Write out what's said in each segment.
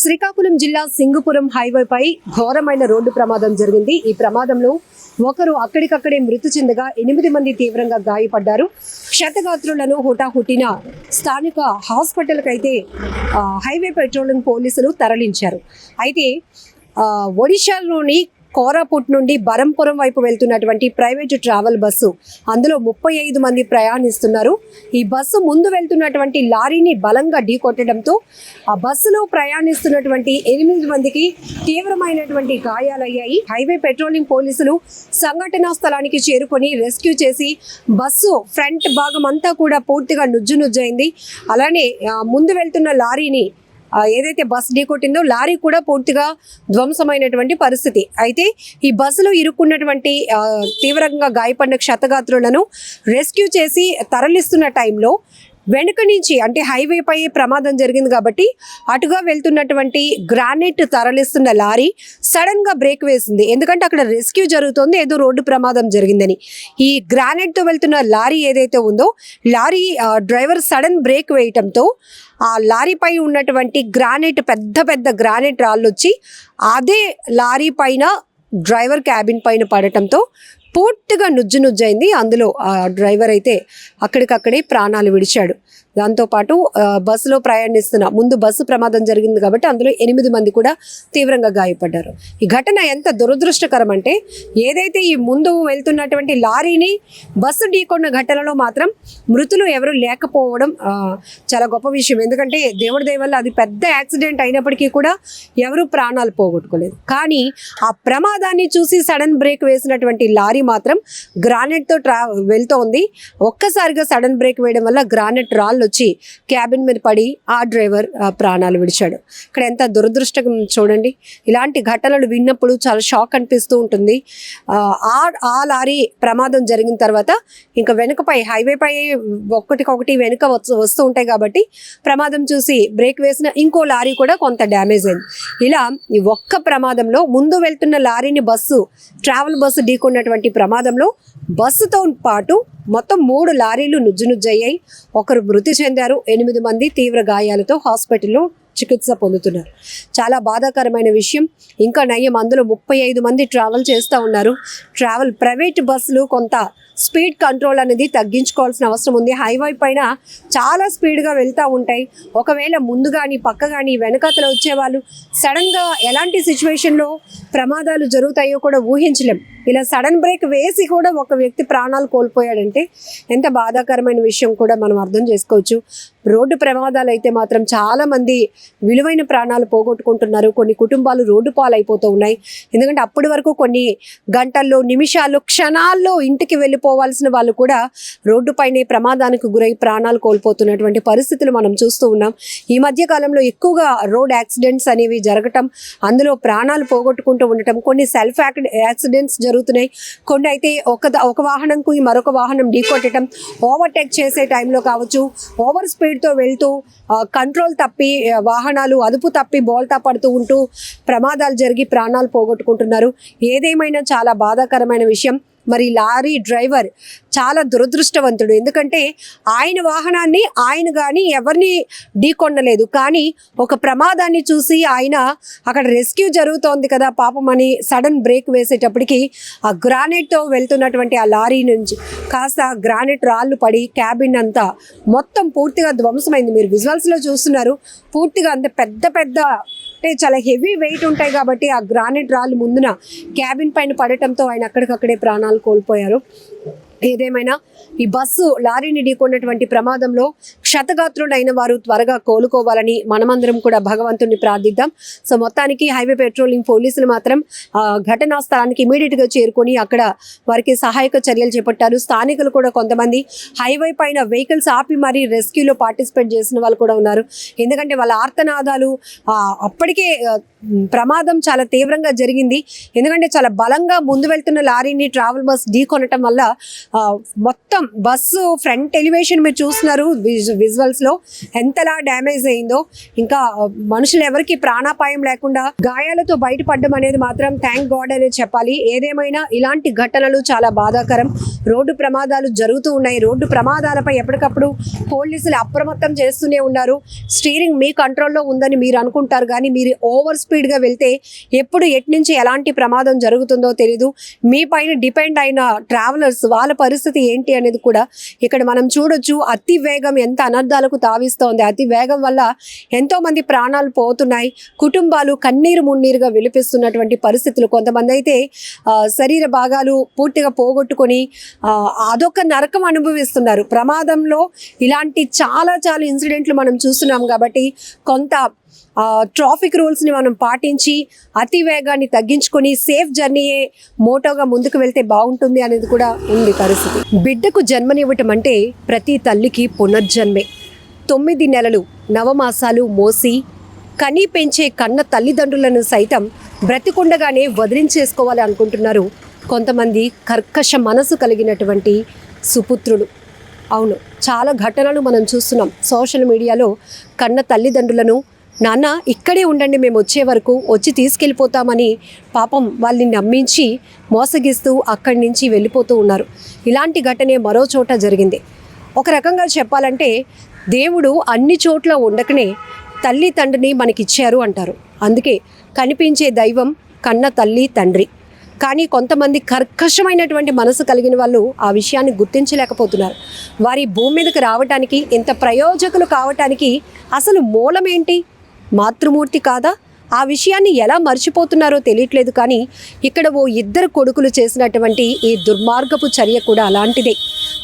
Srikakulam జిల్లా సింగుపురం హైవేపై ఘోరమైన road ప్రమాదం జరిగింది. ఈ ప్రమాదంలో ఒకరు అక్కడికక్కడే మృతి చెందగా ఎనిమిది మంది తీవ్రంగా గాయపడ్డారు. క్షతగాత్రులను హుటాహుటిన స్థానిక హాస్పిటల్కి అయితే హైవే పెట్రోలింగ్ పోలీసులు తరలించారు. అయితే ఒడిశాలోని కోరాపుట్ నుండి బరంపురం వైపు వెళ్తున్నటువంటి ప్రైవేటు ట్రావెల్ బస్సు. అందులో ముప్పై ఐదు మంది ప్రయాణిస్తున్నారు. ఈ బస్సు ముందు వెళ్తున్నటువంటి లారీని బలంగా ఢీకొట్టడంతో ఆ బస్సులో ప్రయాణిస్తున్నటువంటి ఎనిమిది మందికి తీవ్రమైనటువంటి గాయాలయ్యాయి. హైవే పెట్రోలింగ్ పోలీసులు సంఘటనా స్థలానికి చేరుకొని రెస్క్యూ చేసి బస్సు ఫ్రంట్ భాగం అంతా కూడా పూర్తిగా నుజ్జు నుజ్జైంది. అలానే ముందు వెళ్తున్న లారీని ఏదైతే బస్ ఢీకొట్టిందో లారీ కూడా పూర్తిగా ధ్వంసమైనటువంటి పరిస్థితి. అయితే ఈ బస్సులో ఇరుక్కున్నటువంటి తీవ్రంగా గాయపడిన క్షతగాత్రులను రెస్క్యూ చేసి తరలిస్తున్న టైంలో వెనుక నుంచి అంటే హైవే పై ప్రమాదం జరిగింది కాబట్టి అటుగా వెళ్తున్నటువంటి గ్రానైట్ తరలిస్తున్న లారీ సడన్గా బ్రేక్ వేసింది. ఎందుకంటే అక్కడ రెస్క్యూ జరుగుతోంది ఏదో రోడ్డు ప్రమాదం జరిగిందని. ఈ గ్రానైట్తో వెళ్తున్న లారీ ఏదైతే ఉందో లారీ డ్రైవర్ సడన్ బ్రేక్ వేయటంతో ఆ లారీపై ఉన్నటువంటి గ్రానైట్ పెద్ద పెద్ద గ్రానైట్ రాళ్ళు వచ్చి అదే లారీ పైన డ్రైవర్ క్యాబిన్ పైన పడటంతో పూర్తిగా నుజ్జు నుజ్జైంది. అందులో ఆ డ్రైవర్ అయితే అక్కడికక్కడే ప్రాణాలు విడిచాడు. దాంతోపాటు బస్సులో ప్రయాణిస్తున్న ముందు బస్సు ప్రమాదం జరిగింది కాబట్టి అందులో ఎనిమిది మంది కూడా తీవ్రంగా గాయపడ్డారు. ఈ ఘటన ఎంత దురదృష్టకరం అంటే ఏదైతే ఈ ముందు వెళ్తున్నటువంటి లారీని బస్సు ఢీకొన్న ఘటనలో మాత్రం మృతులు ఎవరు లేకపోవడం చాలా గొప్ప విషయం. ఎందుకంటే దేవుడి దయవల్ల అది పెద్ద యాక్సిడెంట్ అయినప్పటికీ కూడా ఎవరు ప్రాణాలు పోగొట్టుకోలేదు. కానీ ఆ ప్రమాదాన్ని చూసి సడన్ బ్రేక్ వేసినటువంటి లారీ మాత్రం గ్రానైట్తో ట్రా వెళ్తోంది. ఒక్కసారిగా సడన్ బ్రేక్ వేయడం వల్ల గ్రానైట్ రాళ్ళు వచ్చి క్యాబిన్ మీద పడి ఆ డ్రైవర్ ప్రాణాలు విడిచాడు. ఇక్కడ ఎంత దురదృష్టం చూడండి. ఇలాంటి ఘటనలు విన్నప్పుడు చాలా షాక్ అనిపిస్తూ ఉంటుంది. ఆ, ఆ లారీ ప్రమాదం జరిగిన తర్వాత ఇంకా వెనుకపై హైవేపై ఒక్కటికొకటి వెనుక వస్తూ వస్తూ ఉంటాయి కాబట్టి ప్రమాదం చూసి బ్రేక్ వేసిన ఇంకో లారీ కూడా కొంత డ్యామేజ్ అయింది. ఇలా ఈ ఒక్క ప్రమాదంలో ముందు వెళ్తున్న లారీని బస్సు ట్రావెల్ బస్సు ఢీకొన్నటువంటి ప్రమాదంలో బస్సుతో పాటు మొత్తం మూడు లారీలు నుజ్జునుజ్జయ్యాయి. ఒకరు మృతి చెందారు. ఎనిమిది మంది తీవ్ర గాయాలతో హాస్పిటల్లో చికిత్స పొందుతున్నారు. చాలా బాధాకరమైన విషయం. ఇంకా నయ్యం అందులో ముప్పై ఐదు మంది ట్రావెల్ చేస్తూ ఉన్నారు. ట్రావెల్ ప్రైవేట్ బస్సులు కొంత స్పీడ్ కంట్రోల్ అనేది తగ్గించుకోవాల్సిన అవసరం ఉంది. హైవే పైన చాలా స్పీడ్గా వెళ్తూ ఉంటాయి. ఒకవేళ ముందు కానీ పక్క కానీ వెనకాతల వచ్చేవాళ్ళు సడన్గా ఎలాంటి సిచ్యువేషన్లో ప్రమాదాలు జరుగుతాయో కూడా ఊహించలేం. ఇలా సడన్ బ్రేక్ వేసి కూడా ఒక వ్యక్తి ప్రాణాలు కోల్పోయాడంటే ఎంత బాధాకరమైన విషయం కూడా మనం అర్థం చేసుకోవచ్చు. రోడ్డు ప్రమాదాలు అయితే మాత్రం చాలా మంది విలువైన ప్రాణాలు పోగొట్టుకుంటున్నారు. కొన్ని కుటుంబాలు రోడ్డు పాలైపోతూ ఉన్నాయి. ఎందుకంటే అప్పటి వరకు కొన్ని గంటల్లో నిమిషాల్లో క్షణాల్లో ఇంటికి వెళ్ళిపోవాల్సిన వాళ్ళు కూడా రోడ్డుపైనే ప్రమాదానికి గురై ప్రాణాలు కోల్పోతున్నటువంటి పరిస్థితులు మనం చూస్తూ ఉన్నాం. ఈ మధ్య కాలంలో ఎక్కువగా రోడ్ యాక్సిడెంట్స్ అనేవి జరగటం అందులో ప్రాణాలు పోగొట్టుకుంటూ ఉండటం కొన్ని సెల్ఫ్ యాక్సిడెంట్స్ జరుగుతున్నాయి. కొన్ని అయితే ఒక ఒక వాహనంకు ఈ మరొక వాహనం ఢీకొట్టడం ఓవర్టేక్ చేసే టైంలో కావచ్చు. ఓవర్ స్పీడ్తో వెళ్తూ కంట్రోల్ తప్పి వాహనాలు అదుపు తప్పి బోల్తా పడుతూ ఉంటూ ప్రమాదాలు జరిగి ప్రాణాలు పోగొట్టుకుంటున్నారు. ఏదేమైనా చాలా బాధాకరమైన విషయం. మరి లారీ డ్రైవర్ చాలా దురదృష్టవంతుడు. ఎందుకంటే ఆయన వాహనాన్ని ఆయన కానీ ఎవరిని ఢీకొనలేదు. కానీ ఒక ప్రమాదాన్ని చూసి ఆయన అక్కడ రెస్క్యూ జరుగుతోంది కదా పాపం అని సడన్ బ్రేక్ వేసేటప్పటికి ఆ గ్రానైట్తో వెళ్తున్నటువంటి ఆ లారీ నుంచి కాస్త గ్రానైట్ రాళ్ళు పడి క్యాబిన్ అంతా మొత్తం పూర్తిగా ధ్వంసమైంది. మీరు విజువల్స్లో చూస్తున్నారు. పూర్తిగా అంత పెద్ద పెద్ద అంటే చాలా హెవీ వెయిట్ ఉంటాయి కాబట్టి ఆ గ్రానైట్ రాళ్ళు ముందున క్యాబిన్ పైన పడటంతో ఆయన అక్కడికక్కడే ప్రాణాలు కోల్పోయారు. ఏదేమైనా ఈ బస్సు లారీని ఢీకొన్నటువంటి ప్రమాదంలో క్షతగాత్రులైన వారు త్వరగా కోలుకోవాలని మనమందరం కూడా భగవంతుని ప్రార్థిద్దాం. సో మొత్తానికి హైవే పెట్రోలింగ్ పోలీసులు మాత్రం ఘటనా స్థలానికి ఇమీడియట్గా చేరుకొని అక్కడ వారికి సహాయక చర్యలు చేపట్టారు. స్థానికులు కూడా కొంతమంది హైవే పైన వెహికల్స్ ఆపి మరీ రెస్క్యూలో పార్టిసిపేట్ చేసిన వాళ్ళు కూడా ఉన్నారు. ఎందుకంటే వాళ్ళ ఆర్తనాదాలు అప్పటికే ప్రమాదం చాలా తీవ్రంగా జరిగింది. ఎందుకంటే చాలా బలంగా ముందు వెళ్తున్న లారీని ట్రావెల్ బస్ ఢీకొనటం వల్ల మొత్తం బస్సు ఫ్రంట్ ఎలివేషన్ మీరు చూస్తున్నారు విజువల్స్లో ఎంతలా డ్యామేజ్ అయిందో. ఇంకా మనుషులు ఎవరికి ప్రాణాపాయం లేకుండా గాయాలతో బయటపడడం అనేది మాత్రం థ్యాంక్ గాడ్ అనేది చెప్పాలి. ఏదేమైనా ఇలాంటి ఘటనలు చాలా బాధాకరం. రోడ్డు ప్రమాదాలు జరుగుతూ ఉన్నాయి. రోడ్డు ప్రమాదాలపై ఎప్పటికప్పుడు పోలీసులు అప్రమత్తం చేస్తూనే ఉన్నారు. స్టీరింగ్ మీ కంట్రోల్లో ఉందని మీరు అనుకుంటారు కానీ మీరు ఓవర్ స్పీడ్గా వెళ్తే ఎప్పుడు ఎట్నుంచి ఎలాంటి ప్రమాదం జరుగుతుందో తెలీదు. మీ పైన డిపెండ్ అయిన ట్రావెలర్స్ వాళ్ళ పరిస్థితి ఏంటి అనేది కూడా ఇక్కడ మనం చూడొచ్చు. అతి వేగం ఎంత అనర్థాలకు తావిస్తోంది. అతి వేగం వల్ల ఎంతో మంది ప్రాణాలు పోతున్నాయి. కుటుంబాలు కన్నీరు మున్నీరుగా విలిపిస్తున్నటువంటి పరిస్థితులు. కొంతమంది అయితే శరీర భాగాలు పూర్తిగా పోగొట్టుకొని అదొక నరకం అనుభవిస్తున్నారు. ప్రమాదంలో ఇలాంటి చాలా చాలా ఇన్సిడెంట్లు మనం చూస్తున్నాం కాబట్టి కొంత ట్రాఫిక్ రూల్స్ని మనం పాటించి అతి వేగాన్ని తగ్గించుకొని సేఫ్ జర్నీయే మోటోగా ముందుకు వెళ్తే బాగుంటుంది అనేది కూడా ఉంది పరిస్థితి. బిడ్డకు జన్మనివ్వటం అంటే ప్రతి తల్లికి పునర్జన్మే. తొమ్మిది నెలలు నవమాసాలు మోసి కని పెంచే కన్న తల్లిదండ్రులను సైతం బ్రతికుండగానే వదిలించేసుకోవాలి అనుకుంటున్నారు కొంతమంది కర్కశ మనసు కలిగినటువంటి సుపుత్రులు. అవును చాలా ఘటనలు మనం చూస్తున్నాం. సోషల్ మీడియాలో కన్న తల్లిదండ్రులను నాన్న ఇక్కడే ఉండండి మేము వచ్చే వరకు వచ్చి తీసుకెళ్ళిపోతామని పాపం వాళ్ళని నమ్మించి మోసగిస్తూ అక్కడి నుంచి వెళ్ళిపోతూ ఉన్నారు. ఇలాంటి ఘటనే మరో చోట జరిగింది. ఒక రకంగా చెప్పాలంటే దేవుడు అన్ని చోట్ల ఉండకనే తల్లి తండ్రిని మనకిచ్చారు అంటారు. అందుకే కనిపించే దైవం కన్న తల్లి తండ్రి. కానీ కొంతమంది కర్కశమైనటువంటి మనసు కలిగిన వాళ్ళు ఆ విషయాన్ని గుర్తించలేకపోతున్నారు. వారి భూమి మీదకి రావటానికి ఇంత ప్రయోజకులు కావటానికి అసలు మూలమేంటి? మాతృమూర్తి కాదా? ఆ విషయాన్ని ఎలా మర్చిపోతున్నారో తెలియట్లేదు కానీ ఇక్కడ ఓ ఇద్దరు కొడుకులు చేసినటువంటి ఈ దుర్మార్గపు చర్య కూడా అలాంటిదే.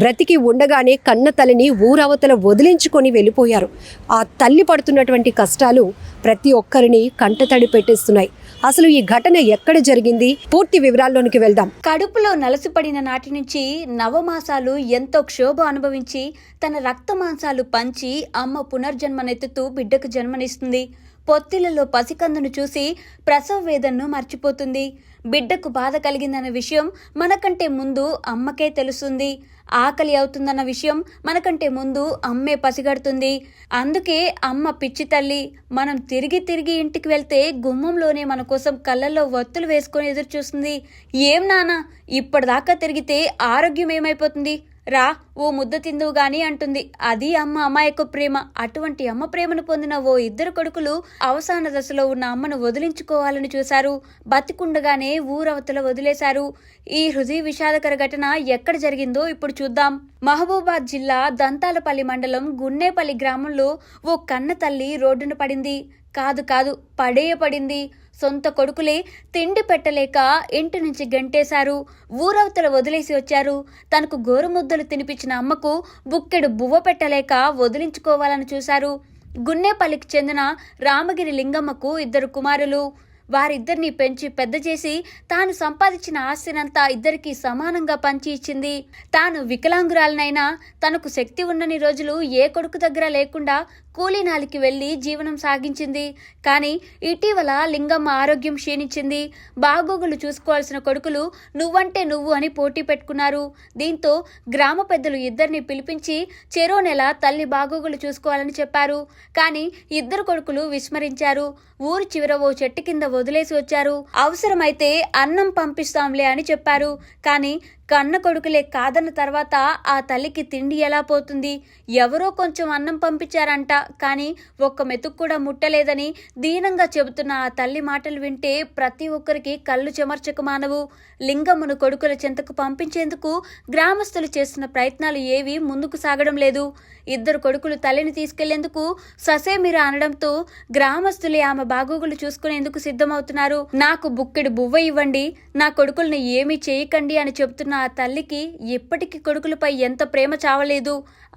బ్రతికి ఉండగానే కన్న తల్లిని ఊరవతల వదిలించుకొని వెళ్ళిపోయారు. ఆ తల్లి పడుతున్నటువంటి కష్టాలు ప్రతి ఒక్కరిని కంటతడి పెట్టేస్తున్నాయి. అసలు ఈ ఘటన ఎక్కడ జరిగింది? పూర్తి వివరాల్లోనికి వెళ్దాం. కడుపులో నలసిపడిన నాటి నుంచి నవమాసాలు ఎంతో క్షోభ అనుభవించి తన రక్త మాంసాలు పంచి అమ్మ పునర్జన్మనెత్తుతూ బిడ్డకు జన్మనిస్తుంది. పొత్తిలలో పసికందును చూసి ప్రసవ వేదనను మర్చిపోతుంది. బిడ్డకు బాధ కలిగిందన్న విషయం మనకంటే ముందు అమ్మకే తెలుస్తుంది. ఆకలి అవుతుందన్న విషయం మనకంటే ముందు అమ్మే పసిగడుతుంది. అందుకే అమ్మ పిచ్చి తల్లి మనం తిరిగి తిరిగి ఇంటికి వెళ్తే గుమ్మంలోనే మన కోసం కళ్ళల్లో వత్తులు వేసుకొని ఎదురు చూస్తుంది ఏం నానా ఇప్పటిదాకా తిరిగితే ఆరోగ్యం ఏమైపోతుంది? రా ఓ ముద్ద తిందువు గాని అంటుంది. అది అమ్మ అమాయక ప్రేమ. అటువంటి అమ్మ ప్రేమను పొందిన ఓ ఇద్దరు కొడుకులు అవసాన దశలో ఉన్న అమ్మను వదిలించుకోవాలని చూశారు. బతికుండగానే ఊరవతల వదిలేశారు. ఈ హృదయ విషాదకర ఘటన ఎక్కడ జరిగిందో ఇప్పుడు చూద్దాం. మహబూబాద్ జిల్లా దంతాలపల్లి మండలం గున్నేపల్లి గ్రామంలో ఓ కన్న తల్లి రోడ్డున పడింది. కాదు కాదు పడేయ పడింది. సొంత కొడుకులే తిండి పెట్టలేక ఇంటి నుంచి గంటేశారు. ఊరవతల వదిలేసి వచ్చారు. తనకు గోరుముద్దలు తినిపించిన అమ్మకు బుక్కెడు బువ్వ పెట్టలేక వదిలించుకోవాలని చూశారు. గున్నేపల్లికి చెందిన రామగిరి లింగమ్మకు ఇద్దరు కుమారులు. వారిద్దరిని పెంచి పెద్ద చేసి తాను సంపాదించిన ఆస్తినంతా ఇద్దరికి సమానంగా పంచి ఇచ్చింది. తాను వికలాంగురాలనైనా తనకు శక్తి ఉన్నని రోజులు ఏ కొడుకు దగ్గర లేకుండా కూలీనాలికి వెళ్ళి జీవనం సాగించింది. కానీ ఇటీవల లింగమ్మ ఆరోగ్యం క్షీణించింది. బాగోగులు చూసుకోవాల్సిన కొడుకులు నువ్వంటే నువ్వు అని పోటీ పెట్టుకున్నారు. దీంతో గ్రామ పెద్దలు ఇద్దరిని పిలిపించి చెరో నెల తల్లి బాగోగులు చూసుకోవాలని చెప్పారు. కానీ ఇద్దరు కొడుకులు విస్మరించారు. ఊరు చివర ఓ చెట్టు కింద వదిలేసి వచ్చారు. అవసరమైతే అన్నం పంపిస్తాంలే అని చెప్పారు. కానీ కన్న కొడుకులే కాదన్న తర్వాత ఆ తల్లికి తిండి ఎలా పోతుంది? ఎవరో కొంచెం అన్నం పంపించారంట. కానీ ఒక్క మెతుకు కూడా ముట్టలేదని దీనంగా చెబుతున్న ఆ తల్లి మాటలు వింటే ప్రతి ఒక్కరికి కళ్ళు చెమర్చక మానవు. లింగమ్మను కొడుకుల చెంతకు పంపించేందుకు గ్రామస్తులు చేస్తున్న ప్రయత్నాలు ఏవి ముందుకు సాగడం లేదు. ఇద్దరు కొడుకులు తల్లిని తీసుకెళ్ళేందుకు ససేమిరా అనడంతో గ్రామస్తులే ఆమె బాగోగులు చూసుకునేందుకు సిద్ధమవుతున్నారు. నాకు బుక్కెడు బువ్వ ఇవ్వండి. నా కొడుకుల్ని ఏమీ చేయకండి అని చెబుతున్నారు. ఆ తల్లికి ఇప్పటికీ కొడుకులపై ఎంత ప్రేమ చావలేదు.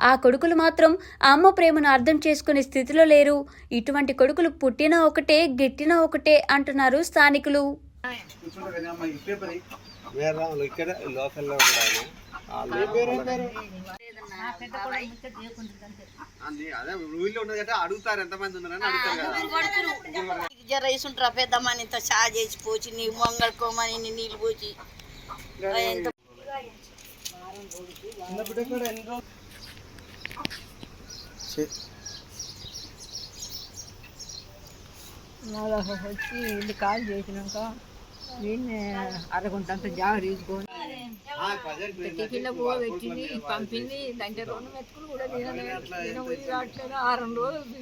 ఆ కొడుకులు మాత్రం అమ్మ ప్రేమను అర్థం చేసుకునే స్థితిలో లేరు. ఇటువంటి కొడుకులు పుట్టినా ఒకటే గిట్టినా ఒకటే అంటున్నారు స్థానికులు. వేరే వాళ్ళు ఇక్కడ పెద్దమ్మని ఇంత చా చేసి పోచి నీ మొంగడుకోమని నీళ్ళు పోచి. వచ్చి ఇల్లు కాల్ చేసినాక వీడిని అరగుంట అంత జాగ్రత్త తీసుకొని టిఫిన్లో పువ్వు పెట్టింది పంపింది దాంట్లో రెండు మెతుకులు కూడా తినలేదు ఆరు రోజులు.